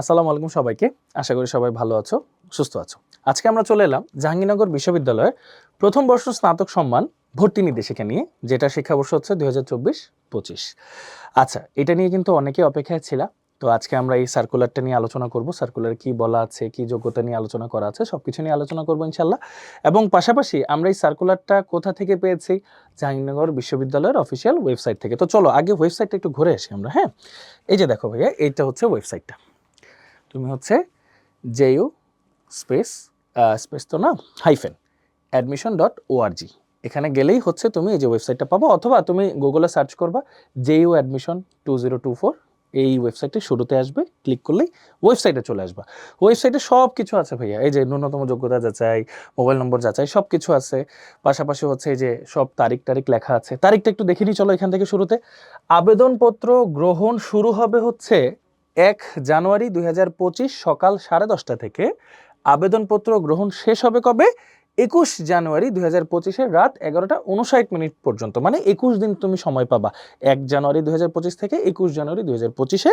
আসসালামু আলাইকুম সবাইকে। আশা করি সবাই ভালো আছো, সুস্থ আছো। আজকে আমরা চলে এলাম জাহাঙ্গীরনগর বিশ্ববিদ্যালয়ের প্রথম বর্ষ স্নাতক সম্মান ভর্তি নির্দেশিকা নিয়ে, যেটা শিক্ষাবর্ষ হচ্ছে দুই হাজার চব্বিশ পঁচিশ আচ্ছা এটা নিয়ে কিন্তু অনেকেই অপেক্ষায় ছিল, তো আজকে আমরা এই সার্কুলারটা নিয়ে আলোচনা করব। সার্কুলার কি বলা আছে, কি যোগ্যতা নিয়ে আলোচনা করা আছে সব কিছু নিয়ে আলোচনা করব ইনশাল্লাহ এবং পাশাপাশি আমরা এই সার্কুলারটা কোথা থেকে পেয়েছি? জাহাঙ্গীরনগর বিশ্ববিদ্যালয়ের অফিসিয়াল ওয়েবসাইট থেকে। তো চলো, আগে ওয়েবসাইটটা একটু ঘুরে আসি আমরা হ্যাঁ? এই যে দেখো ভাইয়া, এইটা হচ্ছে ওয়েবসাইটটা তুমি হচ্ছে জেইউ স্পেস স্পেস তো না, হাইফেন অ্যাডমিশন ডট ওআরজি এখানে গেলেই হচ্ছে তুমি এই যে ওয়েবসাইটটা পাবো, অথবা তুমি গুগলে সার্চ করবা JU admission two zero two four এই ওয়েবসাইটে শুরুতে আসবে ক্লিক করলেই ওয়েবসাইটে চলে আসবা। ওয়েবসাইটে সব কিছু আছে ভাইয়া, এই যে ন্যূনতম যোগ্যতা যাচাই মোবাইল নম্বর যাচাই সব কিছু আছে। পাশাপাশি হচ্ছে এই যে সব তারিখ তারিখ লেখা আছে। তারিখটা একটু দেখে নিই, চলো এখান থেকে শুরুতে। আবেদনপত্র গ্রহণ শুরু হবে হচ্ছে এক জানুয়ারি দুই হাজার পঁচিশ সকাল সাড়ে দশটা থেকে আবেদনপত্র গ্রহণ শেষ হবে কবে? একুশ জানুয়ারি দুই হাজার পঁচিশের রাত এগারোটা উনষাট মিনিট পর্যন্ত। মানে একুশ দিন তুমি সময় পাবা। এক জানুয়ারি দুই হাজার পঁচিশ থেকে একুশ জানুয়ারি দুই হাজার পঁচিশে।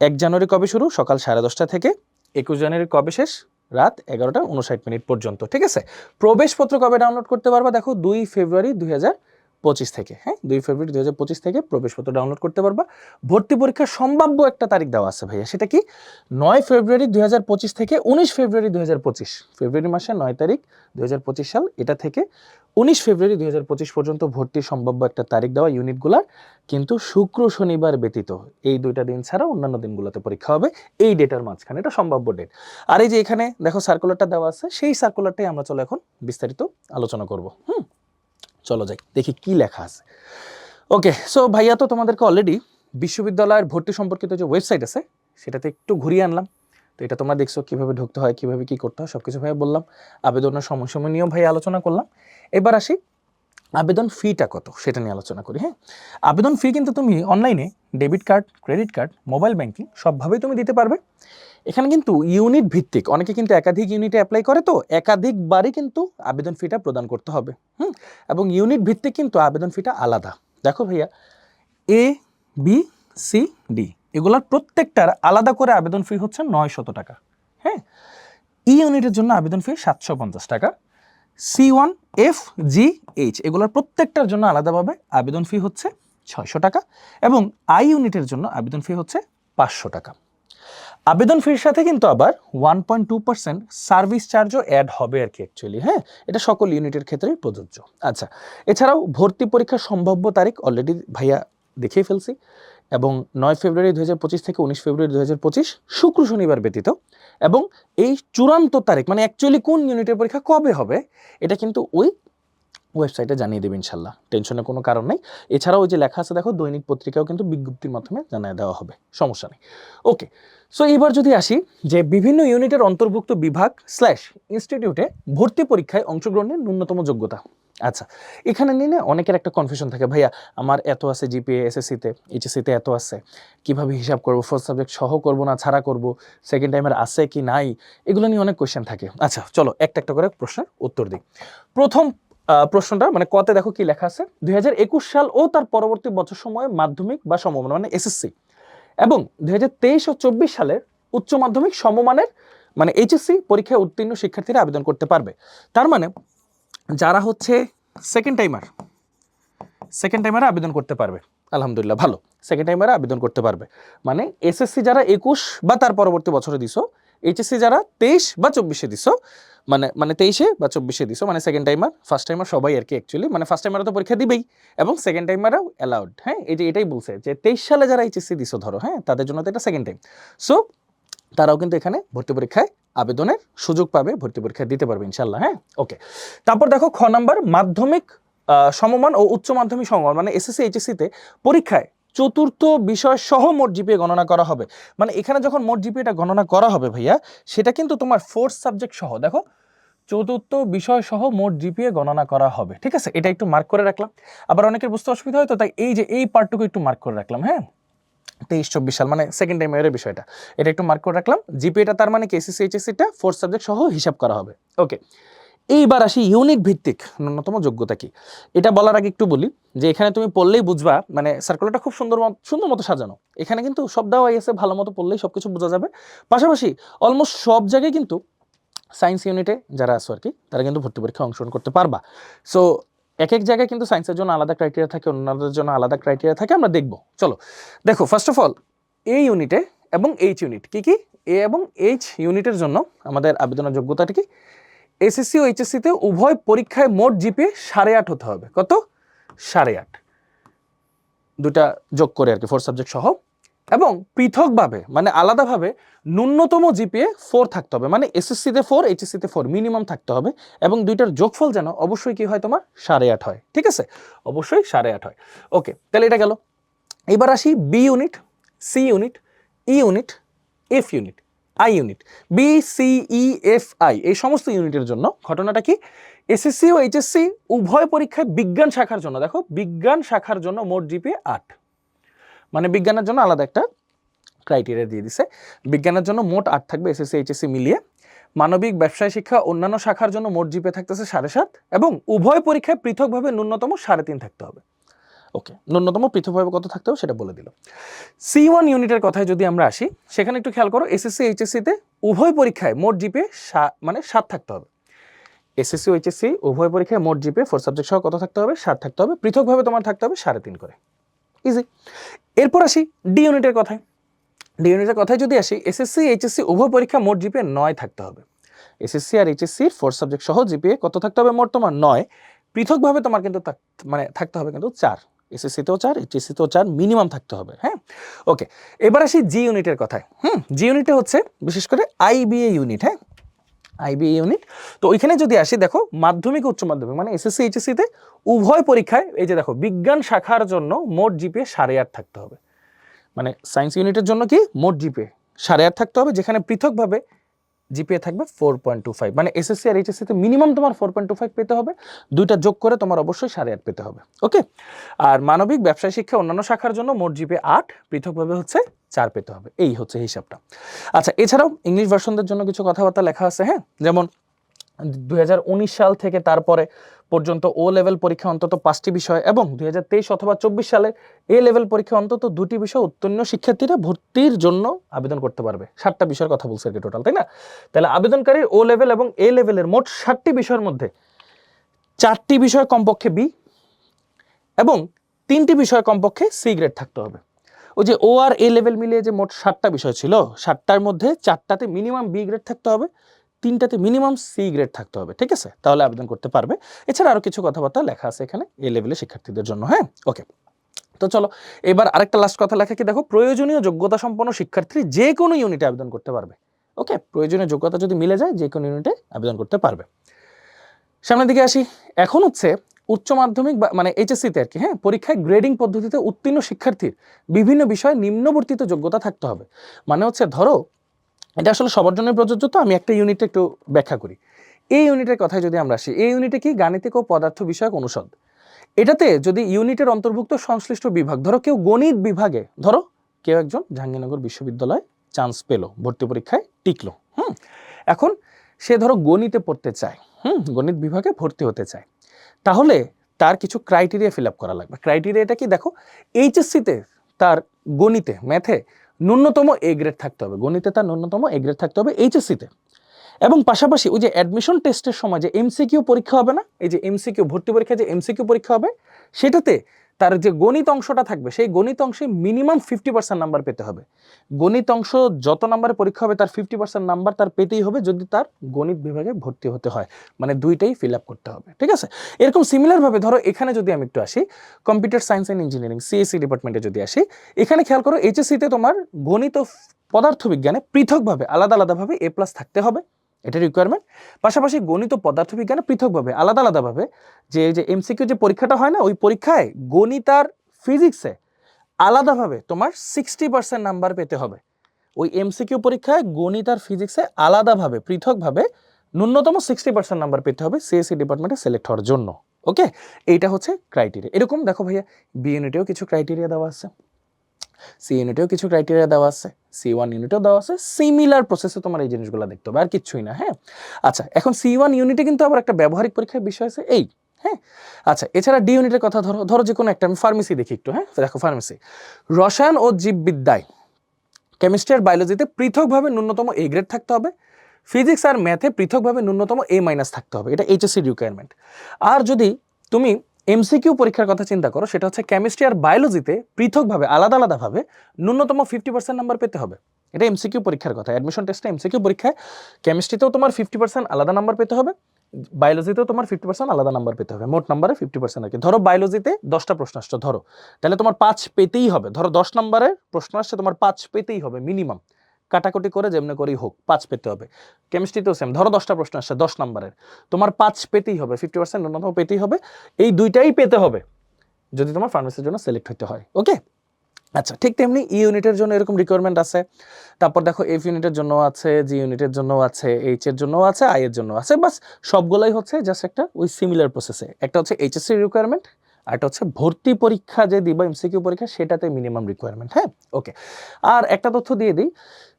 এক জানুয়ারি কবে শুরু? সকাল সাড়ে দশটা থেকে। একুশ জানুয়ারি কবে শেষ? রাত এগারোটা উনষাট মিনিট পর্যন্ত। ঠিক আছে? প্রবেশপত্র কবে ডাউনলোড করতে পারবা? দেখো, দুই ফেব্রুয়ারি দুই হাজার পঁচিশ থেকে হ্যাঁ? দুই ফেব্রুয়ারি দুই হাজার পঁচিশ থেকে প্রবেশপত্র ডাউনলোড করতে পারবা। ভর্তি পরীক্ষার সম্ভাব্য একটা তারিখ দেওয়া আছে ভাইয়া, সেটা কি? নয় ফেব্রুয়ারি দুই পঁচিশ থেকে উনিশ ফেব্রুয়ারি দুই হাজার পঁচিশ। ফেব্রুয়ারি মাসের নয় তারিখ দুই হাজার পঁচিশ সাল, এটা থেকে উনিশ ফেব্রুয়ারি দুই হাজার পঁচিশ পর্যন্ত ভর্তির সম্ভাব্য একটা তারিখ দেওয়া ইউনিটগুলার। কিন্তু শুক্র, শনিবার ব্যতীত এই দুইটা দিন ছাড়া অন্যান্য দিনগুলোতে পরীক্ষা হবে, এই ডেটার মাঝখানে, এটা সম্ভাব্য ডেট। আর এই যে এখানে দেখো সার্কুলারটা দেওয়া আছে, সেই সার্কুলারটাই আমরা চলো এখন বিস্তারিত আলোচনা করব, হুম? চলো যাই, দেখি কি লেখা আছে। ওকে সো ভাইয়া তো তোমাদেরকে অলরেডি বিশ্ববিদ্যালয়ের ভর্তি সম্পর্কিত যে ওয়েবসাইট আছে, সেটাতে একটু ঘুরিয়ে আনলাম। তো এটা তোমরা দেখছ কীভাবে ঢুকতে হয়, কীভাবে কী করতে হয় সব কিছু ভাইয়া বললাম। আবেদনের সময়সময় নিয়েও ভাই আলোচনা করলাম। এবার আসি, আবেদন ফিটা কত, সেটা নিয়ে আলোচনা করি হ্যাঁ? আবেদন ফি কিন্তু তুমি অনলাইনে debit card credit card mobile banking সবভাবেই তুমি দিতে পারবে। এখানে কিন্তু ইউনিট ভিত্তিক। অনেকে কিন্তু একাধিক ইউনিটে অ্যাপ্লাই করে তো, একাধিকবারই কিন্তু আবেদন ফিটা প্রদান করতে হবে, হুম? এবং ইউনিট ভিত্তিক কিন্তু আবেদন ফিটা আলাদা। দেখো ভাইয়া এ বি সি ডি এগুলোর প্রত্যেকটার আলাদা করে আবেদন ফি হচ্ছে নয় টাকা হ্যাঁ? ই ইউনিটের জন্য আবেদন ফি সাতশো পঞ্চাশ টাকা C one F G H এগুলোর প্রত্যেকটার জন্য আলাদাভাবে আবেদন ফি হচ্ছে ছয়শো টাকা, এবং আই ইউনিটের জন্য আবেদন ফি হচ্ছে পাঁচশো টাকা। আবেদন ফির সাথে কিন্তু আবার one point two percent service চার্জও অ্যাড হবে আর কি অ্যাকচুয়ালি হ্যাঁ? এটা সকল ইউনিটের ক্ষেত্রেই প্রযোজ্য। আচ্ছা এছাড়াও ভর্তি পরীক্ষার সম্ভাব্য তারিখ অলরেডি ভাইয়া দেখিয়ে ফেলছি এবং নয় ফেব্রুয়ারি দু হাজার পঁচিশ থেকে উনিশ ফেব্রুয়ারি দু হাজার পঁচিশ শুক্র শনিবার ব্যতীত এবং এই চূড়ান্ত তারিখ মানে অ্যাকচুয়ালি কোন ইউনিটের পরীক্ষা কবে হবে, এটা কিন্তু ওই ওয়েবসাইটে জানিয়ে দেবে ইনশাল্লাহ, টেনশনের কোনো কারণ নেই। এছাড়াও ওই যে লেখা আছে, দেখো দৈনিক পত্রিকাও কিন্তু বিজ্ঞপ্তির মাধ্যমে জানিয়ে দেওয়া হবে, সমস্যা নেই। ওকে সো এবার যদি আসি যে বিভিন্ন ইউনিটের অন্তর্ভুক্ত বিভাগ স্ল্যাশ ইনস্টিটিউটে ভর্তি পরীক্ষায় অংশগ্রহণের ন্যূনতম যোগ্যতা। আচ্ছা এখানে নিয়ে অনেকের একটা কনফিউশন থাকে, ভাইয়া, আমার এত আছে জিপিএ এসএসসিতে এইচএসসিতে এত আছে, কীভাবে হিসাব করব ফার্স্ট সাবজেক্ট সহ করব না, ছাড়া করব সেকেন্ড টাইমের আছে কি নাই? এগুলো নিয়ে অনেক কোয়েশ্চেন থাকে। আচ্ছা চলো একটা একটা করে প্রশ্নের উত্তর দিই। প্রথম প্রশ্নটা মানে কতে দেখো কি লেখা আছে? দুই সাল ও তার পরবর্তী বছর সময়ে মাধ্যমিক বা সমমান মানে এসএসসি এবং দুই ও চব্বিশ সালের উচ্চ মাধ্যমিক সমমানের মানে এইচএসসি পরীক্ষায় উত্তীর্ণ শিক্ষার্থীরা আবেদন করতে পারবে। তার মানে যারা হচ্ছে সেকেন্ড টাইমার সেকেন্ড টাইমারে আবেদন করতে পারবে। আলহামদুলিল্লাহ, ভালো। সেকেন্ড টাইমারে আবেদন করতে পারবে। মানে এসএসসি যারা একুশ বা তার পরবর্তী বছরে দিছো এইচএসসি যারা তেইশ বা চব্বিশে দিছো মানে মানে তেইশে বা চব্বিশে দিছো মানে সেকেন্ড টাইমার ফার্স্ট টাইমার সবাই আর কি অ্যাকচুয়ালি মানে ফার্স্ট টাইমারও তো পরীক্ষা দিবেই, এবং সেকেন্ড টাইমারও অ্যালাউড হ্যাঁ? এই যে এটাই বলছে যে তেইশ সালে যারা এইচএসসি দিছো ধরো হ্যাঁ? তাদের জন্য তো এটা সেকেন্ড টাইম সো তারাও কিন্তু এখানে ভর্তি পরীক্ষায় আবেদনের সুযোগ পাবে, ভর্তি পরীক্ষা দিতে পারবে ইনশাল্লাহ হ্যাঁ? ওকে তারপর দেখো খ নাম্বার, মাধ্যমিক সমমান ও উচ্চ মাধ্যমিক সমমান মানে এসএসসি এইচএসসিতে পরীক্ষায় চতুর্থ বিষয় সহ মোট জিপিএ গণনা করা হবে। মানে এখানে যখন মোট জিপিএটা গণনা করা হবে ভাইয়া, সেটা কিন্তু তোমার ফোর্থ সাবজেক্ট সহ। দেখো, চতুর্থ বিষয় সহ মোট জিপিএ গণনা করা হবে, ঠিক আছে? এটা একটু মার্ক করে রাখলাম। আবার অনেকের বুঝতে অসুবিধা হয় তো, তাই এই যে এই পার্টটুকু একটু মার্ক করে রাখলাম হ্যাঁ? তেইশ, চব্বিশ সাল মানে সেকেন্ড টাইম এর বিষয়টা। এটা একটু মার্ক করে রাখলাম। জিপিএটা তার মানে কেসিসি এইচএসসিটা ফোর্থ সাবজেক্ট সহ হিসাব করা হবে। ওকে এইবার আসি ইউনিট ভিত্তিক, ন্যূনতম যোগ্যতা কি? এটা বলার আগে একটু বলি যে এখানে তুমি পড়লেই বুঝবা মানে সার্কুলারটা খুব সুন্দর সুন্দর মতো সাজানো। এখানে কিন্তু সব দেওয়াই আছে, ভালো মতো পড়লেই সব কিছু বোঝা যাবে। পাশাপাশি অলমোস্ট সব জায়গায় কিন্তু সায়েন্স ইউনিটে যারা আছো আর কি তারা কিন্তু ভর্তি পরীক্ষায় অংশগ্রহণ করতে পারবা। সো এক এক জায়গায় কিন্তু সায়েন্সের জন্য আলাদা ক্রাইটেরিয়া থাকে, অন্যদের জন্য আলাদা ক্রাইটেরিয়া থাকে, আমরা দেখব। চলো, দেখো ফার্স্ট অফ অল এই ইউনিটে এবং এইচ ইউনিট কি কি? এ এবং এইচ ইউনিটের জন্য আমাদের আবেদনের যোগ্যতাটা কি? এসএসসি ও এইচএসসিতে উভয় পরীক্ষায় মোট জিপিএ সাড়ে আট হতে হবে। কত? সাড়ে আট। দুটা যোগ করে আর কি ফোর সাবজেক্ট সহ। এবং পৃথকভাবে মানে আলাদাভাবে ন্যূনতম জিপিএ ফোর থাকতে হবে। মানে এসএসসিতে ফোর এইচএসসিতে ফোর মিনিমাম থাকতে হবে। এবং দুইটার যোগফল যেন অবশ্যই কি হয় তোমার? সাড়ে আট হয়। ঠিক আছে? অবশ্যই সাড়ে আট হয়। ওকে তাহলে এটা গেল। এবার আসি B unit C unit E unit F unit I unit B C E F I এই সমস্ত ইউনিটের জন্য ঘটনাটা কি? এসএসসি ও এইচএসসি উভয় পরীক্ষায় বিজ্ঞান শাখার জন্য, দেখো, বিজ্ঞান শাখার জন্য মোট জিপিএ আট। মানে বিজ্ঞানের জন্য আলাদা একটা ক্রাইটেরিয়া দিয়ে দিছে। বিজ্ঞানের জন্য মোট আট থাকবে এসএসসি এইচএসসি মিলিয়ে। মানবিক, ব্যবসায় শিক্ষা, অন্যান্য শাখার জন্য মোট জিপে থাকতেছে সাড়ে সাত এবং উভয় পরীক্ষায় পৃথকভাবে ন্যূনতম সাড়ে তিন থাকতে হবে। ওকে, ন্যূনতম পৃথকভাবে কত থাকতে হবে সেটা বলে দিল। সি ওয়ান ইউনিটের কথায় যদি আমরা আসি, সেখানে একটু খেয়াল করো এসএসসি এইচএসসিতে উভয় পরীক্ষায় মোট জিপে মানে সাত থাকতে হবে। এসএসসি এইচএসসি উভয় পরীক্ষায় মোট জিপে ফোর সাবজেক্ট সহ কত থাকতে হবে? সাত থাকতে হবে। পৃথকভাবে তোমার থাকতে হবে সাড়ে তিন করে। ইজি এরপর আসি ডি ইউনিটের কথায়। ডি ইউনিটের কথায় যদি আসি এসএসসি এইচএসসি উভয় পরীক্ষা মোট জিপে নয় থাকতে হবে। এসএসসি আর এইচএসসির ফোর সাবজেক্ট সহ জিপিএ কত থাকতে হবে? মোট তোমার নয়। পৃথকভাবে তোমার কিন্তু মানে থাকতে হবে কিন্তু চার। এসএসসিতেও চার এইচএসসিতেও চার মিনিমাম থাকতে হবে হ্যাঁ? ওকে এবার আসি জি ইউনিটের কথায়। হুম জি ইউনিটে হচ্ছে বিশেষ করে আইবিএ ইউনিট হ্যাঁ? আইবিএ ইউনিট তো ওইখানে যদি আসি, দেখো, মাধ্যমিক উচ্চ মাধ্যমিক মানে এসএসসি এইচএসসিতে উভয় পরীক্ষায়, এই যে দেখো, বিজ্ঞান শাখার জন্য মোট জিপিএ সাড়ে আট থাকতে হবে। মানে সায়েন্স ইউনিটের জন্য কি? মোট জিপিএ সাড়ে আট থাকতে হবে, যেখানে পৃথকভাবে জিপিএ থাকবে ফোর পয়েন্ট টু ফাইভ মানে এসএসসি আর এইচএসসিতে মিনিমাম তোমার ফোর পয়েন্ট টু ফাইভ পেতে হবে, দুইটা যোগ করে তোমার অবশ্যই সাড়ে আট পেতে হবে ওকে আর মানবিক ব্যবসায় শিক্ষা অন্যান্য শাখার জন্য মোট জিপিএ আট, পৃথকভাবে হচ্ছে চার পেতে হবে, এই হচ্ছে হিসাবটা। আচ্ছা এছাড়াও ইংলিশ ভার্সনদের জন্য কিছু কথাবার্তা লেখা আছে হ্যাঁ? যেমন দুই হাজার উনিশ সাল থেকে তারপরে পর্যন্ত ও লেভেল পরীক্ষা অন্তত পাঁচটি বিষয় এবং দু হাজার তেইশ অথবা চব্বিশ সালে এ লেভেল পরীক্ষা অন্তত দুটি বিষয় উত্তীর্ণ শিক্ষার্থীরা ভর্তির জন্য আবেদন করতে পারবে। সাতটা বিষয়ের কথা বলছে আর কি টোটাল তাই না? তাহলে আবেদনকারীর ও লেভেল এবং এ লেভেলের মোট ষাটটি বিষয়ের মধ্যে চারটি বিষয় কমপক্ষে বি এবং তিনটি বিষয় কমপক্ষে সি গ্রেড থাকতে হবে। ওই যে ও আর এ লেভেল মিলিয়ে যে মোট ষাটটা বিষয় ছিল ষাটটার মধ্যে চারটাতে মিনিমাম বি গ্রেড থাকতে হবে। তিনটাতে মিনিমাম সি গ্রেড থাকতে হবে, ঠিক আছে? তাহলে আবেদন করতে পারবে। এছাড়া আরও কিছু কথাবার্তা লেখা আছে এখানে এ লেভেলের শিক্ষার্থীদের জন্য হ্যাঁ? ওকে তো চলো, এবার আরেকটা লাস্ট কথা লেখা কি? দেখো, প্রয়োজনীয় যোগ্যতা সম্পন্ন শিক্ষার্থী যে কোনো ইউনিটে আবেদন করতে পারবে। ওকে প্রয়োজনীয় যোগ্যতা যদি মিলে যায়, যে কোনো ইউনিটে আবেদন করতে পারবে। সামনের দিকে আসি। এখন হচ্ছে উচ্চ মাধ্যমিক বা মানে এইচএসসিতে আর কি হ্যাঁ? পরীক্ষায় গ্রেডিং পদ্ধতিতে উত্তীর্ণ শিক্ষার্থীর বিভিন্ন বিষয়ে নিম্নবর্তিত যোগ্যতা থাকতে হবে। মানে হচ্ছে, ধরো এটা আসলে সবার জন্য প্রযোজ্য, তো আমি একটা ইউনিটে একটু ব্যাখ্যা করি। এই ইউনিটের কথায় যদি আমরা আসি, এই ইউনিটে কি গাণিতিক ও পদার্থ বিষয়ক অনুষদ? এটাতে যদি ইউনিটের অন্তর্ভুক্ত সংশ্লিষ্ট বিভাগ, ধরো কেউ গণিত বিভাগে, ধরো কেউ একজন জাহাঙ্গীরনগর বিশ্ববিদ্যালয়ে চান্স পেল, ভর্তি পরীক্ষায় টিকলো, হুম? এখন সে ধরো গণিতে পড়তে চায়, হুম? গণিত বিভাগে ভর্তি হতে চায়। তাহলে তার কিছু ক্রাইটেরিয়া ফিল আপ করা লাগবে। ক্রাইটেরিয়াটা কি? দেখো এইচএসসিতে তার গণিতে ম্যাথে ন্যূনতম এ গ্রেড থাকতে হবে। গণিতে তার ন্যূনতম এ গ্রেড থাকতে হবে এইচএসসিতে এবং পাশাপাশি ওই যে অ্যাডমিশন টেস্টের সময় যে এমসিকিউ পরীক্ষা হবে না, এই যে এমসিকিউ ভর্তি পরীক্ষা, যে এমসিকিউ পরীক্ষা হবে, সেটাতে তার যে গণিত অংশটা থাকবে, সেই গণিত অংশে মিনিমাম ফিফটি পার্সেন্ট নাম্বার পেতে হবে। গণিত অংশ যত নাম্বারে পরীক্ষা হবে, তার ফিফটি পার্সেন্ট নাম্বার তার পেতেই হবে যদি তার গণিত বিভাগে ভর্তি হতে হয়। মানে দুইটাই ফিল আপ করতে হবে, ঠিক আছে? এরকম সিমিলারভাবে ধরো, এখানে যদি আমি একটু আসি computer science and engineering CSC ডিপার্টমেন্টে যদি আসি, এখানে খেয়াল করো এইচএসসিতে তোমার গণিত পদার্থবিজ্ঞানে পৃথকভাবে, আলাদা আলাদাভাবে এ প্লাস থাকতে হবে। এটা রিকোয়ারমেন্ট পাশাপাশি গণিত পদার্থবিজ্ঞানে পৃথকভাবে, আলাদা আলাদাভাবে যে যে এমসিকিউ যে পরীক্ষাটা হয় না, ওই পরীক্ষায় গণিত আর ফিজিক্সে আলাদাভাবে তোমার সিক্সটি পার্সেন্ট নাম্বার পেতে হবে। ওই এমসিকিউ পরীক্ষায় গণিত আর ফিজিক্সে আলাদাভাবে পৃথকভাবে ন্যূনতম সিক্সটি পার্সেন্ট নাম্বার পেতে হবে সিএসসি ডিপার্টমেন্টে সিলেক্ট হওয়ার জন্য। ওকে এইটা হচ্ছে ক্রাইটেরিয়া এরকম দেখো ভাইয়া বি ইউনিটেও কিছু ক্রাইটেরিয়া দেওয়া আছে। সি ইউনিটেও কিছু ক্রাইটেরিয়া দেওয়া আছে সি ওয়ান ইউনিটেও দেওয়া আছে সিমিলার প্রসেসে তোমার এই জিনিসগুলো দেখতে হবে, আর কিচ্ছুই না হ্যাঁ? আচ্ছা এখন সি ওয়ান ইউনিটে কিন্তু আবার একটা ব্যবহারিক পরীক্ষার বিষয় আছে, এই হ্যাঁ? আচ্ছা এছাড়া ডি ইউনিটের কথা ধরো ধরো যে কোনো একটা, আমি ফার্মেসি দেখি একটু হ্যাঁ? দেখো ফার্মেসি রসায়ন ও জীববিদ্যায় কেমিস্ট্রি আর বায়োলজিতে পৃথকভাবে ন্যূনতম এ গ্রেড থাকতে হবে ফিজিক্স আর ম্যাথে পৃথকভাবে ন্যূনতম এ মাইনাস থাকতে হবে, এটা এইচএসসি রিকোয়ারমেন্ট আর যদি তুমি এমসিকিউ পরীক্ষার কথা চিন্তা করো, সেটা হচ্ছে কেমিস্ট্রি আর বায়োলজিতে পৃথকভাবে, আলাদা আলাদাভাবে ন্যূনতম ফিফটি পার্সেন্ট নাম্বার পেতে হবে। এটা এমসিকিউ পরীক্ষার কথা। অ্যাডমিশন টেস্টে এমসিকিউ পরীক্ষায় কেমিস্ট্রিতেও তোমার ফিফটি পার্সেন্ট আলাদা নাম্বার পেতে হবে বায়োলজিতেও তোমার ফিফটি পার্সেন্ট আলাদা নাম্বার পেতে হবে। মোট নাম্বারে ফিফটি পার্সেন্ট আর কি। ধরো বায়োলজিতে দশটা প্রশ্ন আসছে, ধরো। তাহলে তোমার পাঁচ পেতেই হবে। ধরো দশ নম্বরের প্রশ্ন আসছে, তোমার পাঁচ পেতেই হবে মিনিমাম কাটাকুটি করে যেমনি করেই হোক, পাঁচ পেতে হবে। কেমিস্ট্রিতেও সেম ধরো দশটা প্রশ্ন আসছে, দশ নম্বরের। তোমার পাঁচ পেতেই হবে ফিফটি পার্সেন্ট ন্যূনতম পেতেই হবে, এই দুইটাই পেতে হবে, যদি তোমার ফার্মেসির জন্য সিলেক্ট হতে হয় ওকে আচ্ছা ঠিক তেমনি ই ইউনিটের জন্য এরকম রিকোয়ারমেন্ট আছে। তারপর দেখো এফ ইউনিটের জন্য আছে জি ইউনিটের জন্য আছে এইচ এর জন্য আছে আই এর জন্য আছে, বাস সবগুলোই হচ্ছে জাস্ট একটা ওই সিমিলার প্রসেসে একটা হচ্ছে এইচএসসি রিকোয়ারমেন্ট আর একটা হচ্ছে ভর্তি পরীক্ষা যে দিবা এমসিকিউ পরীক্ষা, সেটাতে মিনিমাম রিকোয়ারমেন্ট হ্যাঁ? ওকে আর একটা তথ্য দিয়ে দিই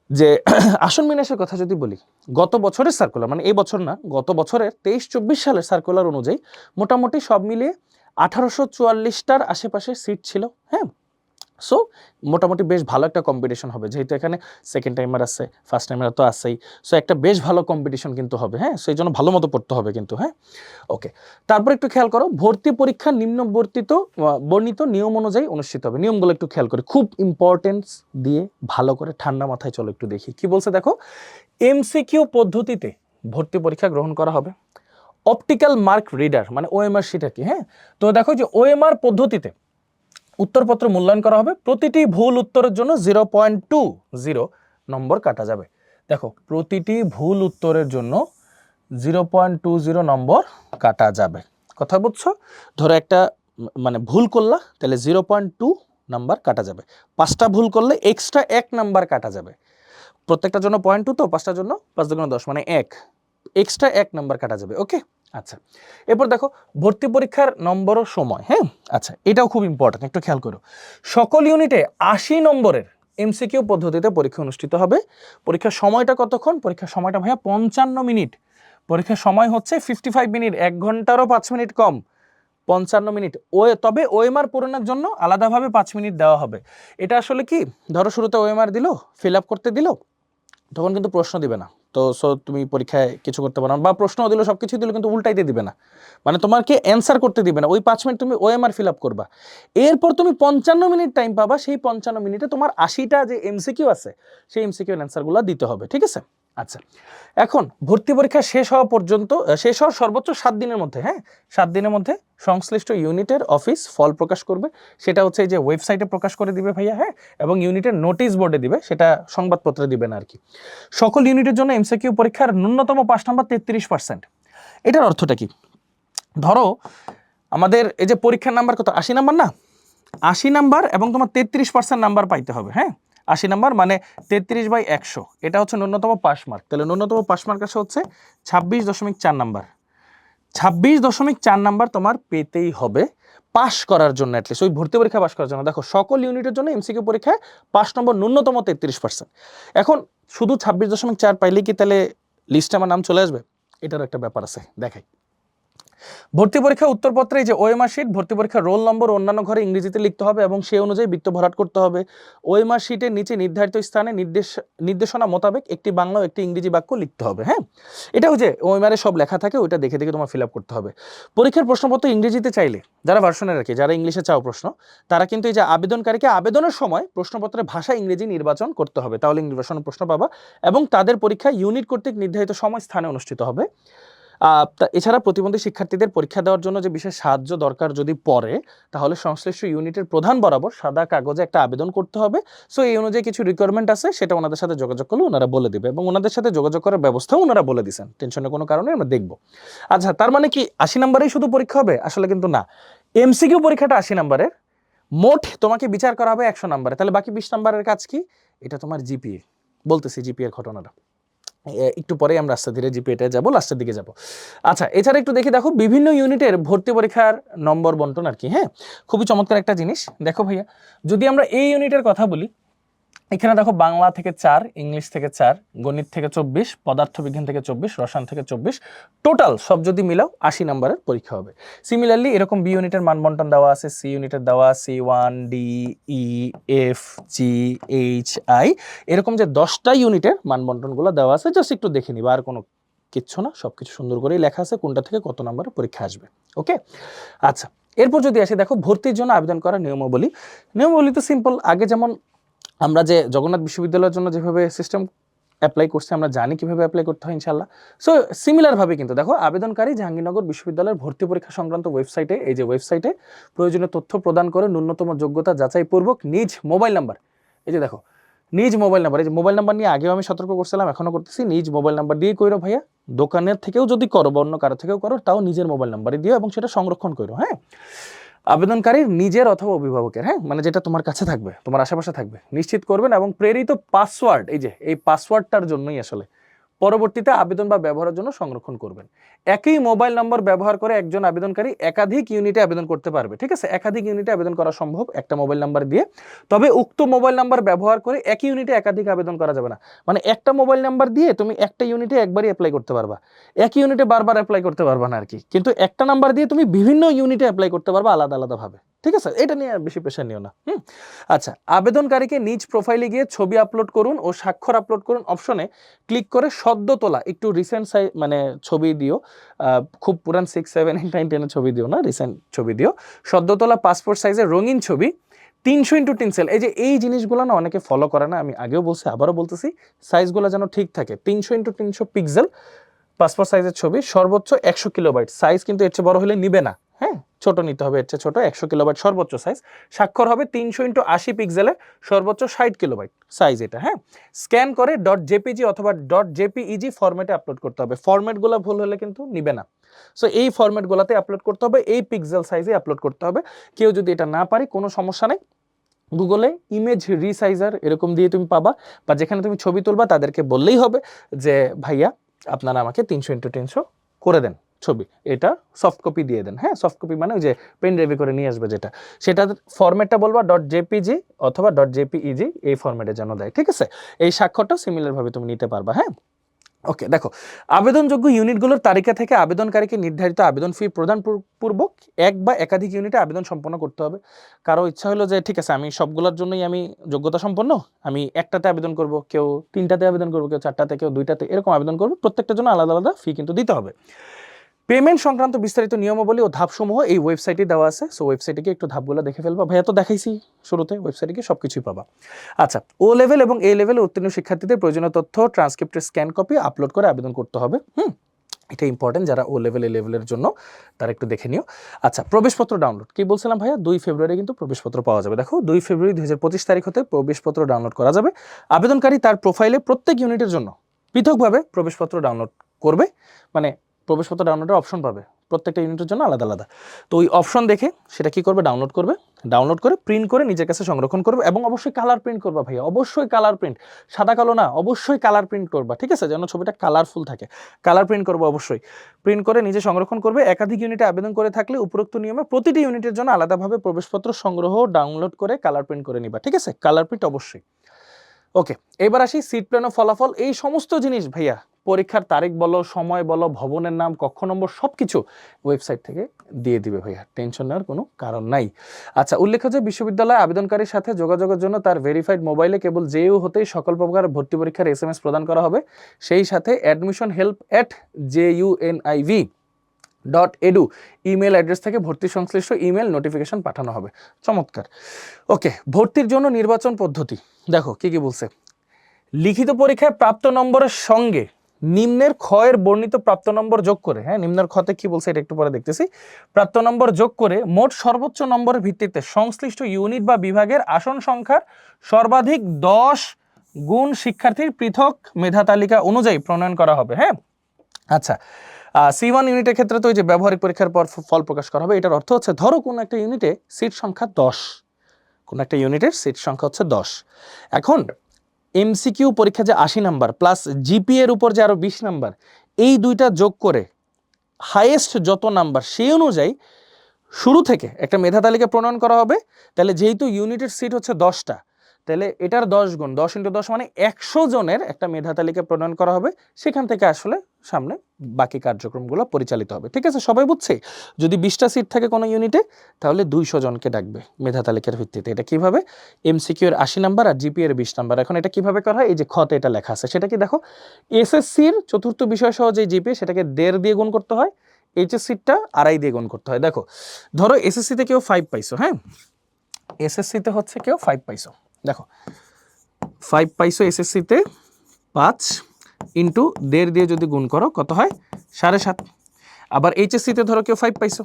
যে আসন বিন্যাসের কথা যদি বলি, গত বছরের সার্কুলার মানে এই বছর না, গত বছরের তেইশ চব্বিশ সালের সার্কুলার অনুযায়ী মোটামুটি সব মিলিয়ে আঠারোশো চুয়াল্লিশটার আশেপাশে সিট ছিল হ্যাঁ? সো মোটামুটি বেশ ভালো একটা কম্পিটিশন হবে। যেহেতু এখানে সেকেন্ড টাইমার আছে ফার্স্ট টাইমার তো আছেই। সো একটা বেশ ভালো কম্পিটিশন কিন্তু হবে হ্যাঁ? সেই জন্য ভালো মতো পড়তে হবে কিন্তু হ্যাঁ? ওকে তারপর একটু খেয়াল করো, ভর্তি পরীক্ষা নিম্নবর্তিত বর্ণিত নিয়ম অনুযায়ী অনুষ্ঠিত হবে। নিয়মগুলো একটু খেয়াল করে। খুব ইম্পর্টেন্স দিয়ে ভালো করে ঠান্ডা মাথায় চলো একটু দেখি। কি বলছে দেখো? এমসিকিউ পদ্ধতিতে ভর্তি পরীক্ষা গ্রহণ করা হবে। অপটিক্যাল মার্ক রিডার মানে ওএমআর সেটা কি হ্যাঁ? তো দেখো যে ওএমআর পদ্ধতিতে উত্তরপত্র মূল্যায়ন করা হবে। প্রতিটি ভুল উত্তরের জন্য জিরো পয়েন্ট টু জিরো নম্বর কাটা যাবে। দেখো, প্রতিটি ভুল উত্তরের জন্য জিরো পয়েন্ট টু জিরো নম্বর কাটা যাবে। কথা বুঝছ? ধরো একটা মানে ভুল করলা, তাহলে জিরো পয়েন্ট টু নাম্বার কাটা যাবে। পাঁচটা ভুল করলে এক্সট্রা এক নাম্বার কাটা যাবে। প্রত্যেকটার জন্য পয়েন্ট টু তো, পাঁচটার জন্য পাঁচ দুগুণ দশ মানে এক। এক্সট্রা এক নাম্বার কাটা যাবে ওকে আচ্ছা এরপর দেখো, ভর্তি পরীক্ষার নম্বর ও সময় হ্যাঁ? আচ্ছা এটাও খুব ইম্পর্টেন্ট একটু খেয়াল করো। সকল ইউনিটে আশি নম্বরের এমসিকিউ পদ্ধতিতে পরীক্ষা অনুষ্ঠিত হবে। পরীক্ষার সময়টা কতক্ষণ? পরীক্ষার সময়টা ভাইয়া পঞ্চান্ন মিনিট। পরীক্ষার সময় হচ্ছে ফিফটি ফাইভ মিনিট, এক ঘন্টারও পাঁচ মিনিট কম। পঞ্চান্ন মিনিট। ও, তবে ওএমআর পূরণের জন্য আলাদাভাবে পাঁচ মিনিট দেওয়া হবে। এটা আসলে কি? ধরো শুরুতে ওএমআর দিল ফিল আপ করতে দিল, তখন কিন্তু প্রশ্ন দিবে না। তো সো তুমি পরীক্ষায় কিছু করতে পারো না বা প্রশ্ন দিল সব কিছু দিল, কিন্তু উল্টাইতে দিবে না। মানে তোমাকে অ্যান্সার করতে দিবে না। ওই পাঁচ মিনিট তুমি ওএমআর ফিল আপ করবা। এরপর তুমি পঞ্চান্ন মিনিট টাইম পাবা, সেই পঞ্চান্ন মিনিটে তোমার আশিটা যে এমসিকিউ আছে, সেই এমসিকিউ অ্যান্সারগুলো দিতে হবে, ঠিক আছে? আচ্ছা এখন ভর্তি পরীক্ষা শেষ হওয়া পর্যন্ত শেষ হওয়ার সর্বোচ্চ সাত দিনের মধ্যে হ্যাঁ? সাত দিনের মধ্যে সংশ্লিষ্ট ইউনিটের অফিস ফল প্রকাশ করবে। সেটা হচ্ছে যে ওয়েবসাইটে প্রকাশ করে দিবে ভাইয়া হ্যাঁ? এবং ইউনিটের নোটিশ বোর্ডে দিবে, সেটা সংবাদপত্রে দিবে না আর কি। সকল ইউনিটের জন্য এমসিকিউ পরীক্ষার ন্যূনতম পাঁচ নাম্বার তেত্রিশ পার্সেন্ট এটার অর্থটা কি? ধরো, আমাদের এই যে পরীক্ষার নাম্বার কত? আশি নাম্বার না? আশি নাম্বার এবং তোমার তেত্রিশ পার্সেন্ট নাম্বার পাইতে হবে হ্যাঁ? আশি নাম্বার মানে তেত্রিশ বাই একশো। এটা হচ্ছে ন্যূনতম পাস মার্ক। তাহলে ন্যূনতম পাস মার্ক আসে হচ্ছে ছাব্বিশ দশমিক চার নাম্বার। ছাব্বিশ দশমিক চার নাম্বার তোমার পেতেই হবে পাস করার জন্য অ্যাটলিস্ট ওই ভর্তি পরীক্ষা পাস করার জন্য। দেখো, সকল ইউনিটের জন্য এমসিকিউ পরীক্ষায় পাস নম্বর ন্যূনতম তেত্রিশ পার্সেন্ট এখন শুধু ছাব্বিশ দশমিক চার পাইলে কি তাহলে লিস্টে আমার নাম চলে আসবে? এটারও একটা ব্যাপার আছে, দেখাই। ভর্তি পরীক্ষা উত্তরপত্রে যে ওএমআর শিট ভর্তি পরীক্ষার রোল নম্বর অন্যান্য ঘরে ইংরেজিতে লিখতে হবে এবং সেই অনুযায়ী বৃত্ত ভরাট করতে হবে। ওএমআর শিটের নিচে নির্ধারিত স্থানে নির্দেশ, নির্দেশনা মোতাবেক একটি বাংলা একটি ইংরেজি বাক্য লিখতে হবে হ্যাঁ? এটাও যে ওএমআরে সব লেখা থাকে, ওইটা দেখে দেখে তোমার ফিল আপ করতে হবে। পরীক্ষার প্রশ্নপত্র ইংরেজিতে চাইলে, যারা ভার্সনে রাখে যারা ইংলিশে চাও প্রশ্ন, তারা কিন্তু এই যে আবেদনকারীকে আবেদনের সময় প্রশ্নপত্রের ভাষা ইংরেজি নির্বাচন করতে হবে। তাহলে নির্বাচন প্রশ্ন পাবা এবং তাদের পরীক্ষা ইউনিট কর্তৃক নির্ধারিত সময় স্থানে অনুষ্ঠিত হবে। এছাড়া প্রতিবন্ধী শিক্ষার্থীদের পরীক্ষা দেওয়ার জন্য যে বিশেষ সাহায্য দরকার যদি পড়ে, তাহলে সংশ্লিষ্ট ইউনিটের প্রধান বরাবর সাদা কাগজে একটা আবেদন করতে হবে। সো এই অনুযায়ী কিছু রিকোয়ারমেন্ট আছে, সেটা ওনাদের সাথে যোগাযোগ করলে ওনারা বলে দেবে এবং ওনাদের সাথে যোগাযোগ করার ব্যবস্থাও ওনারা বলে দিয়েছেন। টেনশনের কোনো কারণে আমরা দেখব। আচ্ছা তার মানে কি আশি নাম্বারেই শুধু পরীক্ষা হবে? আসলে কিন্তু না। এমসিকিউ পরীক্ষাটা আশি নাম্বারের। মোট তোমাকে বিচার করা হবে একশো নাম্বারে। তাহলে বাকি বিশ নাম্বারের কাজ কি? এটা তোমার জিপিএ বলতেছি জিপিএর ঘটনাটা। একটু পরে আমরা আস্তে ধীরে জিপিএটা যাব, লাস্টের দিকে যাব। আচ্ছা এছাড়া একটু দেখি দেখো, বিভিন্ন ইউনিটের ভর্তি পরীক্ষার নম্বর বন্টন আর কি হ্যাঁ? খুবই চমৎকার একটা জিনিস। দেখো ভাইয়া, যদি আমরা এই ইউনিটের কথা বলি এখানে দেখো বাংলা থেকে চার, ইংলিশ থেকে চার, গণিত থেকে চব্বিশ, পদার্থবিজ্ঞান থেকে চব্বিশ, রসায়ন থেকে চব্বিশ। টোটাল সব যদি মিলাও, আশি নম্বরের পরীক্ষা হবে। সিমিলারলি এরকম বি ইউনিটের মানবন্টন দেওয়া আছে সি ইউনিটের দেওয়া C one D E F G H I এরকম যে দশটা ইউনিটের মানবন্টনগুলো দেওয়া আছে জাস্ট একটু দেখে নিবা, আর কোনো কিচ্ছু না সব কিছু সুন্দর করেই লেখা আছে, কোনটা থেকে কত নম্বরের পরীক্ষা আসবে। ওকে আচ্ছা এরপর যদি আসি, দেখো, ভর্তির জন্য আবেদন করার নিয়মাবলী। নিয়মাবলী তো সিম্পল আগে যেমন আমরা যে জগন্নাথ বিশ্ববিদ্যালয়ের জন্য যেভাবে সিস্টেম অ্যাপ্লাই করছে, আমরা জানি কীভাবে অ্যাপ্লাই করতে হয় ইনশাল্লাহ সো সিমিলারভাবে কিন্তু দেখো, আবেদনকারী জাহাঙ্গীরনগর বিশ্ববিদ্যালয়ের ভর্তি পরীক্ষা সংক্রান্ত ওয়েবসাইটে এই যে ওয়েবসাইটে প্রয়োজনীয় তথ্য প্রদান করে ন্যূনতম যোগ্যতা যাচাইপূর্বক নিজ মোবাইল নাম্বার এই যে দেখো, নিজ মোবাইল নাম্বার এই যে মোবাইল নাম্বার নিয়ে আগেও আমি সতর্ক করছিলাম এখনও করতেছি, নিজ মোবাইল নাম্বার দিয়ে কইরো ভাইয়া, দোকানের থেকেও যদি করো বা অন্য কারও থেকেও করো, তাও নিজের মোবাইল নাম্বারে দিও এবং সেটা সংরক্ষণ করো হ্যাঁ? আবেদনকারীর নিজের অথবা অভিভাবকের হ্যাঁ? মানে যেটা তোমার কাছে থাকবে, তোমার আশেপাশে থাকবে। নিশ্চিত করবেন এবং প্রেরিত পাসওয়ার্ড এই যে, এই পাসওয়ার্ডটার জন্যই আসলে পরবর্তীতে আবেদন বা ব্যবহারের জন্য সংরক্ষণ করবেন। একই মোবাইল নম্বর ব্যবহার করে একজন আবেদনকারী একাধিক ইউনিটে আবেদন করতে পারবে, ঠিক আছে? একাধিক ইউনিটে আবেদন করা সম্ভব একটা মোবাইল নাম্বার দিয়ে। তবে উক্ত মোবাইল নাম্বার ব্যবহার করে একই ইউনিটে একাধিক আবেদন করা যাবে না। মানে একটা মোবাইল নাম্বার দিয়ে তুমি একটা ইউনিটে একবারই অ্যাপ্লাই করতে পারবা। একই ইউনিটে বারবার অ্যাপ্লাই করতে পারবা না আর কি। কিন্তু একটা নাম্বার দিয়ে তুমি বিভিন্ন ইউনিটে অ্যাপ্লাই করতে পারবা আলাদা আলাদাভাবে। ঠিক আছে? এটা নিয়ে বেশি প্রেশার নিও না। হুম? আচ্ছা আবেদনকারীকে নিজ প্রোফাইলে গিয়ে ছবি আপলোড করুন ও স্বাক্ষর আপলোড করুন অপশনে ক্লিক করে সদ্য তোলা, একটু রিসেন্ট সাই মানে ছবি দিও খুব পুরান সিক্স সেভেন এইট নাইন টেনের ছবি দিও না রিসেন্ট ছবি দিও। সদ্য তোলা পাসপোর্ট সাইজের রঙিন ছবি, তিনশো ইন্টু তিন সেল এই যে এই জিনিসগুলো না অনেকে ফলো করে না, আমি আগেও বলছি, আবারও বলতেছি সাইজগুলো যেন ঠিক থাকে। তিনশো ইন্টু তিনশো পিক্সেল পাসপোর্ট সাইজের ছবি, সর্বোচ্চ একশো কিলোবাইট সাইজ কিন্তু এর চেয়ে বড় হলে নিবে না। হ্যাঁ ছোট নিতে হবে। এর চেয়ে ছোট একশো কিলোবাইট সর্বোচ্চ সাইজ স্বাক্ষর হবে তিনশো ইন্টু আশি পিক্সেলে সর্বোচ্চ ষাট কিলোবাইট সাইজ এটা হ্যাঁ? স্ক্যান করে ডট জেপিজি অথবা ডট জেপিইজি ফরম্যাটে আপলোড করতে হবে। ফরম্যাটগুলো ভুল হলে কিন্তু নিবে না। সো এই ফরম্যাটগুলোতে আপলোড করতে হবে, এই পিক্সেল সাইজে আপলোড করতে হবে। কেউ যদি এটা না পারে, কোনো সমস্যা নেই। গুগলে ইমেজ রিসাইজার এরকম দিয়ে তুমি পাবা বা যেখানে তুমি ছবি তুলবা, তাদেরকে বললেই হবে যে, ভাইয়া, আপনারা আমাকে তিনশো ইন্টু তিনশো করে দেন। ছবি, এটা সফট কপি দিয়ে দেন। হ্যাঁ সফট কপি মানে যে পেন ড্রাইভে করে নিয়ে আসবে যেটা। সেটা ফরম্যাটটা বলবা ডট জেপিজি অথবা. ডট জেপিইজি এই ফরম্যাটে যেন দেয়, ঠিক আছে? এই স্বাক্ষরটা সিমিলারভাবে তুমি নিতে পারবা হ্যাঁ? ওকে দেখো, আবেদনযোগ্য ইউনিটগুলোর তালিকা থেকে আবেদনকারীকে নির্ধারিত আবেদন ফি প্রদান পূর- পূর্বক এক বা একাধিক ইউনিটে আবেদন সম্পন্ন করতে হবে। কারও ইচ্ছা হলো যে, ঠিক আছে, আমি সবগুলোর জন্যই আমি যোগ্যতা সম্পন্ন, আমি একটাতে আবেদন করব, কেউ তিনটাতে আবেদন করব, কেউ চারটাতে, কেউ দুইটাতে, এরকম আবেদন করবে, প্রত্যেকটার জন্য আলাদা আলাদা ফি কিন্তু দিতে হবে। পেমেন্ট সংক্রান্ত বিস্তারিত নিয়মাবলী ও ধাপসমূহ এই ওয়েবসাইটে দেওয়া আছে। সো ওয়েবসাইটে গিয়ে একটু ধাপগুলো দেখে ফেলবা। ভাইয়া তো দেখাইছি শুরুতে, ওয়েবসাইটে গিয়ে সব কিছুই পাবা। আচ্ছা ও লেভেল এবং এ লেভেল উত্তীর্ণ শিক্ষার্থীদের প্রয়োজনীয় তথ্য ট্রান্সক্রিপ্টের স্ক্যান কপি আপলোড করে আবেদন করতে হবে। হুম, এটা ইম্পর্টেন্ট যারা ও লেভেল এ লেভেলের জন্য, তারা একটু দেখে নিও। আচ্ছা প্রবেশপত্র ডাউনলোড কি বলছিলাম ভাইয়া? দুই ফেব্রুয়ারি কিন্তু প্রবেশপত্র পাওয়া যাবে। দেখো, দুই ফেব্রুয়ারি দুই হাজার পঁচিশ তারিখ হতে প্রবেশপত্র ডাউনলোড করা যাবে। আবেদনকারী তার প্রোফাইলে প্রত্যেক ইউনিটের জন্য পৃথকভাবে প্রবেশপত্র ডাউনলোড করবে। মানে প্রবেশপত্র ডাউনলোডের অপশন পাবে। প্রত্যেকটা ইউনিটের জন্য আলাদা আলাদা। তো ওই অপশন দেখে সেটা কি করবে? ডাউনলোড করবে। ডাউনলোড করে প্রিন্ট করে নিজের কাছে সংরক্ষণ করবে এবং অবশ্যই কালার প্রিন্ট করবা ভাইয়া। অবশ্যই কালার প্রিন্ট সাদা কালো না, অবশ্যই কালার প্রিন্ট করবা, ঠিক আছে? যেন ছবিটা কালারফুল থাকে। কালার প্রিন্ট করব অবশ্যই। প্রিন্ট করে নিজে সংরক্ষণ করবে। একাধিক ইউনিটে আবেদন করে থাকলে উপরোক্ত নিয়মে প্রতিটি ইউনিটের জন্য আলাদাভাবে প্রবেশপত্র সংগ্রহ ডাউনলোড করে কালার প্রিন্ট করে নিবা, ঠিক আছে? কালার প্রিন্ট অবশ্যই। ওকে এবার আসি সিট প্ল্যান ও ফলাফল। এই সমস্ত জিনিস ভাইয়া পরীক্ষার তারিখ বলো, সময় বলো, ভবনের নাম, কক্ষ নম্বর সব কিছু ওয়েবসাইট থেকে দিয়ে দিবে ভাইয়া। টেনশন নেওয়ার কোনো কারণ নাই। আচ্ছা উল্লেখ্য যে বিশ্ববিদ্যালয় আবেদনকারীর সাথে যোগাযোগের জন্য তার ভেরিফাইড মোবাইলে কেবল জেইউ হতেই সকল প্রকার ভর্তি পরীক্ষার এস এম এস প্রদান করা হবে। সেই সাথে admission help at J UNIV dot edu email address থেকে ভর্তি সংশ্লিষ্ট ইমেল নোটিফিকেশন পাঠানো হবে। চমৎকার। ওকে ভর্তির জন্য নির্বাচন পদ্ধতি। দেখো, কি কি বলছে? লিখিত পরীক্ষায় প্রাপ্ত নম্বরের সঙ্গে নিম্নের ক্ষয়ের বর্ণিত প্রাপ্ত নম্বর যোগ করে হ্যাঁ নিম্নের ক্ষতে কি বলছে এটা একটু পরে দেখতেছি। প্রাপ্ত নম্বর যোগ করে মোট সর্বোচ্চ নম্বরের ভিত্তিতে সংশ্লিষ্ট ইউনিট বা বিভাগের আসন সংখ্যার সর্বাধিক দশ গুণ শিক্ষার্থীর পৃথক মেধা তালিকা অনুযায়ী প্রণয়ন করা হবে হ্যাঁ? আচ্ছা সি ওয়ান ইউনিটের ক্ষেত্রে তো ওই যে ব্যবহারিক পরীক্ষার পর ফল প্রকাশ করা হবে, এটার অর্থ হচ্ছে ধরো কোনো একটা ইউনিটে সিট সংখ্যা দশ, কোনো একটা ইউনিটের সিট সংখ্যা হচ্ছে দশ। এখন এমসিকিউ পরীক্ষা যে আশি নাম্বার প্লাস জিপি এর উপর যে আরও বিশ নাম্বার, এই দুইটা যোগ করে হাইয়েস্ট যত নাম্বার, সেই অনুযায়ী শুরু থেকে একটা মেধা তালিকা প্রণয়ন করা হবে। তাহলে যেহেতু ইউনিটের সিট হচ্ছে দশটা তাহলে এটার দশ গুণ, দশ ইন্টু দশ মানে একশো জনের একটা মেধা তালিকা প্রণয়ন করা হবে। সেখান থেকে আসলে সামনে বাকি কার্যক্রমগুলো পরিচালিত হবে। ঠিক আছে? সবাই বুঝছে? যদি বিশটা সিট থাকে কোনো ইউনিটে তাহলে দুইশো জনকে ডাকবে মেধা তালিকার ভিত্তিতে। এটা কীভাবে? এমসিকিউ এর আশি নাম্বার আর জিপি এর বিশ নাম্বার এখন এটা কীভাবে করা হয়? এই যে খতে এটা লেখা আছে। সেটা কি দেখো? এসএসসির চতুর্থ বিষয় সহ যে জিপি সেটাকে দেড় দিয়ে গুণ করতে হয়। এইচএসসিটা আড়াই দিয়ে গুণ করতে হয়। দেখো, ধরো এসএসসিতে কেউ ফাইভ পাইছো হ্যাঁ? এসএসসিতে হচ্ছে কেউ ফাইভ পাইছো। দেখো ফাইভ পাইছো এসএসসিতে পাঁচ ইন্টু দেড় দিয়ে যদি গুণ করো, কত হয়? সাড়ে সাত। আবার এইচএসসিতে ধরো কেউ ফাইভ পাইছো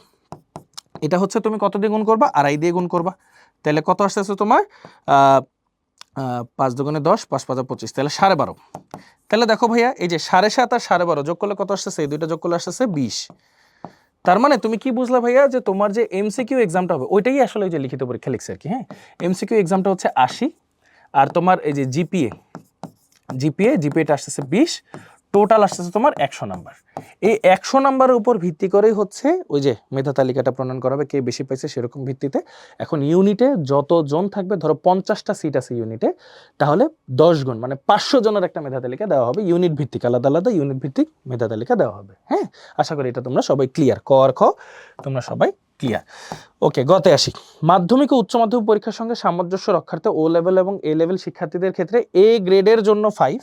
এটা হচ্ছে তুমি কত দিয়ে গুণ করবা? আড়াই দিয়ে গুণ করবা। তাহলে কত আসতেছে তোমার? পাঁচ দুগুণে দশ, পাঁচ পাঁচ পঁচিশ। তাহলে সাড়ে বারো। তাহলে দেখো ভাইয়া, এই যে সাড়ে সাত আর সাড়ে বারো যোগ করলে কত আসতেছে এই দুইটা যোগ করলে আসতেছে বিশ। তার মানে তুমি কি বুঝলে ভাইয়া যে তোমার যে এমসিকিউ এক্সামটা হবে, ওইটাই আসলে ওই যে লিখিত পরীক্ষা লিখছে আর কি হ্যাঁ? এমসিকিউ এক্সামটা হচ্ছে আশি, আর তোমার এই যে জিপিএ জিপিএ জিপিএটা আসতেছে বিশ টোটাল আসতেছে তোমার একশো নাম্বার। এই একশো নাম্বারের উপর ভিত্তি করেই হচ্ছে ওই যে মেধা তালিকাটা প্রণয়ন করা হবে, কে বেশি পাইছে সেরকম ভিত্তিতে। এখন ইউনিটে যত জন থাকবে, ধরো পঞ্চাশটা সিট আছে ইউনিটে, তাহলে দশ গুণ মানে পাঁচশো জনের একটা মেধা তালিকা দেওয়া হবে। ইউনিট ভিত্তিক আলাদা আলাদা, ইউনিট ভিত্তিক মেধা তালিকা দেওয়া হবে। হ্যাঁ? আশা করি এটা তোমরা সবাই ক্লিয়ার ক আর খ, তোমরা সবাই ক্লিয়ার ওকে, গতে আসি। মাধ্যমিক ও উচ্চ মাধ্যমিক পরীক্ষার সঙ্গে সামঞ্জস্য রক্ষার্থে ও লেভেল এবং এ লেভেল শিক্ষার্থীদের ক্ষেত্রে এ গ্রেডের জন্য ফাইভ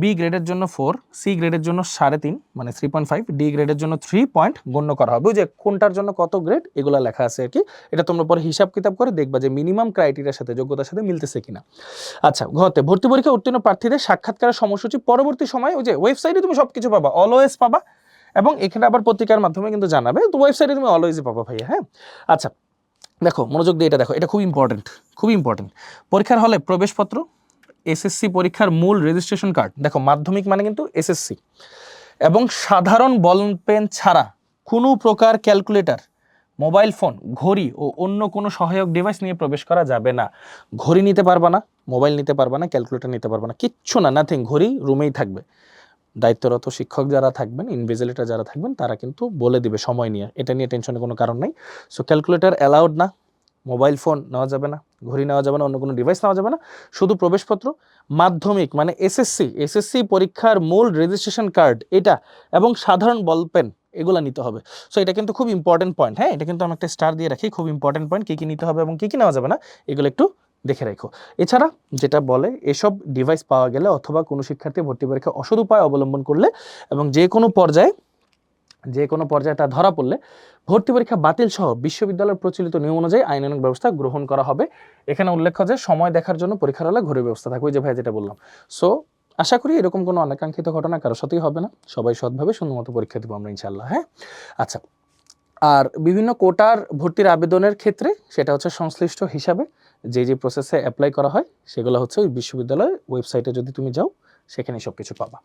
বি গ্রেডের জন্য ফোর সি গ্রেডের জন্য সাড়ে তিন মানে থ্রি পয়েন্ট ফাইভ ডি গ্রেডের জন্য থ্রি পয়েন্ট গণ্য করা হবে। যে কোনটার জন্য কত গ্রেড এগুলো লেখা আছে আর কি। এটা তোমরা পরে হিসাব কিতাব করে দেখবা যে মিনিমাম ক্রাইটেরিয়ার সাথে যোগ্যতার সাথে মিলতেছে কিনা। আচ্ছা ঘতে ভর্তি পরীক্ষা উত্তীর্ণ প্রার্থীদের সাক্ষাৎকারের সময়সূচি পরবর্তী সময়, ওই যে ওয়েবসাইটে তুমি সব কিছু পাবা অলওয়েজ পাবা। এবং এখানে আবার পত্রিকার মাধ্যমে কিন্তু জানাবে, তো ওয়েবসাইটে তুমি অলওয়েজই পাবা ভাইয়া হ্যাঁ? আচ্ছা দেখো, মনোযোগ দিয়ে এটা দেখো, এটা খুব ইম্পর্টেন্ট খুব ইম্পর্টেন্ট পরীক্ষার হলে প্রবেশপত্র এসএসসি পরীক্ষার মূল রেজিস্ট্রেশন কার্ড দেখো, মাধ্যমিক মানে কিন্তু এসএসসি। এবং সাধারণ বল পেন ছাড়া কোনো প্রকার ক্যালকুলেটর মোবাইল ফোন ঘড়ি ও অন্য কোনো সহায়ক ডিভাইস নিয়ে প্রবেশ করা যাবে না। ঘড়ি নিতে পারবা না মোবাইল নিতে পারবা না ক্যালকুলেটর নিতে পারবা না, কিচ্ছু না নাথিং ঘড়ি রুমেই থাকবে। দায়িত্বরত শিক্ষক যারা থাকবেন ইনভিজিলেটার যারা থাকবেন, তারা কিন্তু বলে দিবে সময় নিয়ে। এটা নিয়ে টেনশনের কোনো কারণ নাই। সো ক্যালকুলেটর অ্যালাউড না। মোবাইল ফোন নেওয়া যাবে না, ঘড়ি নেওয়া যাবে না, অন্য কোনো ডিভাইস নেওয়া যাবে না। শুধু প্রবেশপত্র, মাধ্যমিক মানে এসএসসি এসএসসি পরীক্ষার মূল রেজিস্ট্রেশন কার্ড এটা এবং সাধারণ বল পেন এগুলো নিতে হবে। সো এটা কিন্তু খুব ইম্পর্টেন্ট পয়েন্ট হ্যাঁ? এটা কিন্তু আমি একটা স্টার দিয়ে রাখি, খুব ইম্পর্টেন্ট পয়েন্ট কী কী নিতে হবে এবং কী কী নেওয়া যাবে না, এগুলো একটু দেখে রাখো। এছাড়া যেটা বলে, এসব ডিভাইস পাওয়া গেলে অথবা কোনো শিক্ষার্থী ভর্তি পরীক্ষা অসৎ উপায় অবলম্বন করলে এবং যে কোনো পর্যায়ে যে কোনো পর্যায়ে তা ধরা পড়লে ভর্তি পরীক্ষা বাতিল সহ বিশ্ববিদ্যালয়ের প্রচলিত নিয়ম অনুযায়ী আইনানুগ ব্যবস্থা গ্রহণ করা হবে। এখানে উল্লেখ্য যে সময় দেখার জন্য পরীক্ষার হলে ঘুরে ব্যবস্থা থাকবে। যে ভাই যেটা বললাম। সো আশা করি এরকম কোনো অনাকাঙ্ক্ষিত ঘটনা কারোর সাথেই হবে না। সবাই সৎভাবে সুন্দরমতো পরীক্ষা দেবো আমরা ইনশাল্লাহ হ্যাঁ? আচ্ছা আর বিভিন্ন কোটার ভর্তির আবেদনের ক্ষেত্রে সেটা হচ্ছে সংশ্লিষ্ট হিসাবে যে যে প্রসেসে অ্যাপ্লাই করা হয়, সেগুলো হচ্ছে ওই বিশ্ববিদ্যালয়ের ওয়েবসাইটে যদি তুমি যাও সেখানে সব কিছু পাবা।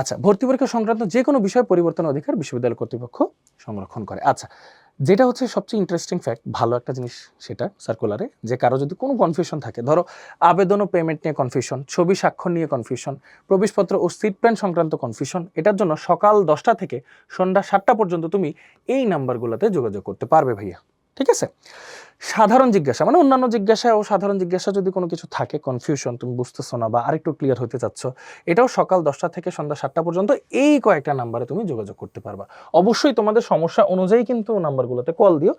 আচ্ছা ভর্তি পরীক্ষা সংক্রান্ত যে কোনো বিষয় পরিবর্তন অধিকার বিশ্ববিদ্যালয় কর্তৃপক্ষ সংরক্ষণ করে। আচ্ছা যেটা হচ্ছে সবচেয়ে ইন্টারেস্টিং ফ্যাক্ট ভালো একটা জিনিস সেটা সার্কুলারে যে কারও যদি কোনো কনফিউশন থাকে, ধরো আবেদন ও পেমেন্ট নিয়ে কনফিউশন ছবি স্বাক্ষর নিয়ে কনফিউশন প্রবেশপত্র ও সিট প্ল্যান সংক্রান্ত কনফিউশন এটার জন্য সকাল দশটা থেকে সন্ধ্যা সাতটা পর্যন্ত তুমি এই নাম্বারগুলোতে যোগাযোগ করতে পারবে ভাইয়া। ঠিক আছে? সাধারণ জিজ্ঞাসা মানে অন্যান্য জিজ্ঞাসা ও সাধারণ জিজ্ঞাসা যদি কোনো কিছু থাকে কনফিউশন তুমি বুঝতেছো না বা আরেকটু ক্লিয়ার হতে চাচ্ছ, এটাও সকাল দশটা থেকে সন্ধ্যা সাতটা পর্যন্ত এই কয়েকটা নাম্বারে তুমি যোগাযোগ করতে পারবা। অবশ্যই তোমাদের সমস্যা অনুযায়ী কিন্তু নাম্বারগুলোতে কল দিও।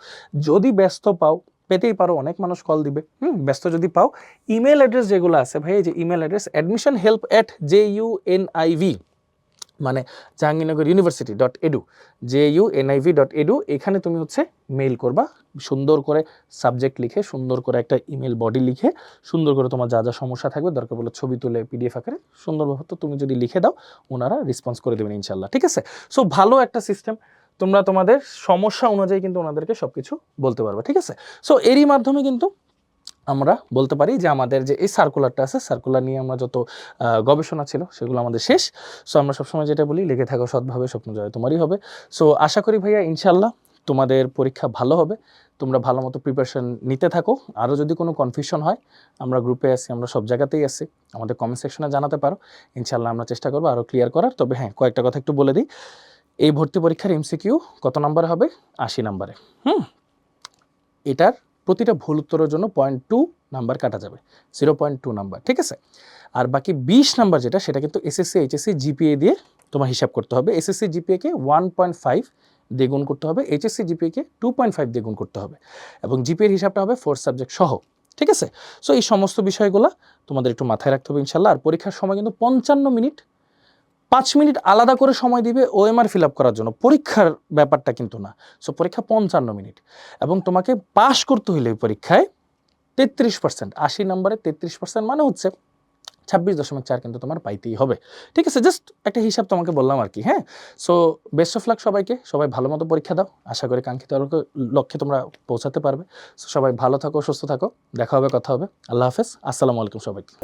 যদি ব্যস্ত পাও, পেতেই পারো, অনেক মানুষ কল দিবে। হুম, ব্যস্ত যদি পাও ইমেল অ্যাড্রেস যেগুলো আছে, ভাই যে email address admission help at J U N I V মানে Jahangirnagar university dot edu J U NIV dot edu এখানে তুমি হচ্ছে মেইল করবা, সুন্দর করে সাবজেক্ট লিখে, সুন্দর করে একটা ইমেল বডি লিখে, সুন্দর করে তোমার যা যা সমস্যা থাকবে, দরকার বলে ছবি তুলে পিডিএফ আকারে সুন্দরভাবে তো তুমি যদি লিখে দাও, ওনারা রেসপন্স করে দেবেন ইনশাল্লাহ ঠিক আছে? সো ভালো একটা সিস্টেম তোমরা তোমাদের সমস্যা অনুযায়ী কিন্তু ওনাদেরকে সব কিছু বলতে পারবে, ঠিক আছে? সো এরই মাধ্যমে কিন্তু আমরা বলতে পারি যে আমাদের যে এই সার্কুলারটা আছে সার্কুলার নিয়ে আমরা যত গবেষণা ছিল সেগুলো আমাদের শেষ। সো আমরা সবসময় যেটা বলি, লেগে থাকো সৎভাবে, স্বপ্ন জয় তোমারই হবে। সো আশা করি ভাইয়া ইনশাল্লাহ তোমাদের পরীক্ষা ভালো হবে। তোমরা ভালো মতো প্রিপারেশন নিতে থাকো। আরও যদি কোনো কনফিউশন হয়, আমরা গ্রুপে আছি, আমরা সব জায়গাতেই আছি। আমাদের কমেন্ট সেকশনে জানাতে পারো। ইনশাল্লাহ আমরা চেষ্টা করব আরও ক্লিয়ার করার। তবে হ্যাঁ কয়েকটা কথা একটু বলে দিই। এই ভর্তি পরীক্ষার এমসিকিউ কত নাম্বারে হবে? আশি নাম্বারে হুম? এটার প্রতিটা ভুল উত্তরের জন্য পয়েন্ট টু নাম্বার কাটা যাবে। জিরো পয়েন্ট টু নাম্বার ঠিক আছে? আর বাকি বিশ নাম্বার যেটা, সেটা কিন্তু এসএসসি এইচএসসি জিপিএ দিয়ে তোমার হিসাব করতে হবে। এসএসসি জিপিএকে ওয়ান পয়েন্ট ফাইভ দিয়ে গুণ করতে হবে। এইচএসসি জিপিএকে টু পয়েন্ট ফাইভ দিয়ে গুণ করতে হবে। এবং জিপিএর হিসাবটা হবে ফোর সাবজেক্ট সহ, ঠিক আছে? সো এই সমস্ত বিষয়গুলো তোমাদের একটু মাথায় রাখতে হবে ইনশাল্লাহ। আর পরীক্ষার সময় কিন্তু পঞ্চান্ন মিনিট পাঁচ মিনিট আলাদা করে সময় দিবে ওএমআর ফিল আপ করার জন্য। পরীক্ষার ব্যাপারটা কিন্তু না। সো পরীক্ষা পঞ্চান্ন মিনিট। এবং তোমাকে পাশ করতে এই পরীক্ষায় তেত্রিশ পার্সেন্ট আশি নম্বরে তেত্রিশ পার্সেন্ট মানে হচ্ছে ছাব্বিশ দশমিক চার কিন্তু তোমার পাইতেই হবে। ঠিক আছে? জাস্ট একটা হিসাব তোমাকে বললাম আর কি হ্যাঁ? সো বেস্ট অফ লাক সবাইকে। সবাই ভালো মতো পরীক্ষা দাও। আশা করি কাঙ্ক্ষিত লক্ষ্যে তোমরা পৌঁছাতে পারবে। সো সবাই ভালো থাকো, সুস্থ থাকো। দেখা হবে, কথা হবে। আল্লাহ হাফেজ। আসসালামু আলাইকুম সবাইকে।